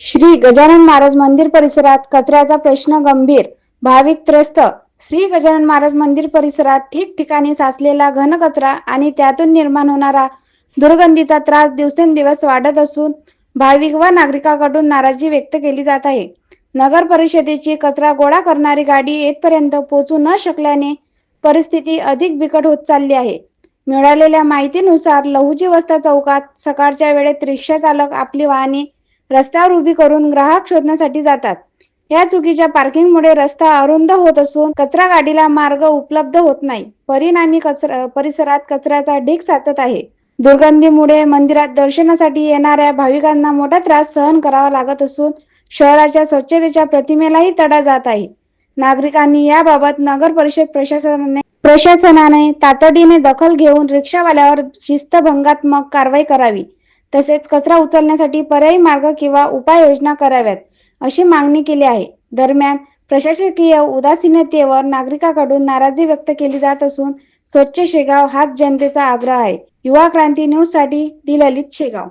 श्री गजानन महाराज मंदिर परिसरात कचऱ्याचा प्रश्न गंभीर. भाविक त्रस्त. श्री गजानन महाराज मंदिर परिसरात ठिकठिकाणी साचलेला घनकचरा आणि त्यातून निर्माण होणारा दुर्गंधीचा त्रास दिवसेंदिवस वाढत असून भाविक व नागरिकांकडून नाराजी व्यक्त केली जात आहे. नगर परिषदेची कचरा गोळा करणारी गाडी येथपर्यंत पोहोचू न शकल्याने परिस्थिती अधिक बिकट होत चालली आहे. मिळालेल्या माहितीनुसार लहुजी वस्ता चौकात सकाळच्या वेळेत रिक्षा चालक आपली वाहने रस्त्यावर उभी करून ग्राहक शोधण्यासाठी जातात. या चुकीच्या पार्किंगमुळे रस्ता अरुंद होत असून कचरा गाडीला मार्ग उपलब्ध होत नाही. परिणामी कचरा परिसरात कचऱ्याचा ढीग साचत आहे. दुर्गंधीमुळे मंदिरात दर्शनासाठी येणाऱ्या भाविकांना मोठा त्रास सहन करावा लागत असून शहराच्या स्वच्छतेच्या प्रतिमेलाही तडा जात आहे. नागरिकांनी याबाबत नगर परिषद प्रशासनाने प्रशासनाने तातडीने दखल घेऊन रिक्षावाल्यावर शिस्तभंगात्मक कारवाई करावी. तसेच कचरा उचलण्यासाठी पर्यायी मार्ग किंवा उपाययोजना कराव्यात अशी मागणी केली आहे. दरम्यान प्रशासकीय उदासीनतेवर नागरिकांकडून नाराजी व्यक्त केली जात असून स्वच्छ शेगाव हाच जनतेचा आग्रह आहे. युवा क्रांती न्यूजसाठी डी. ललित शेगाव.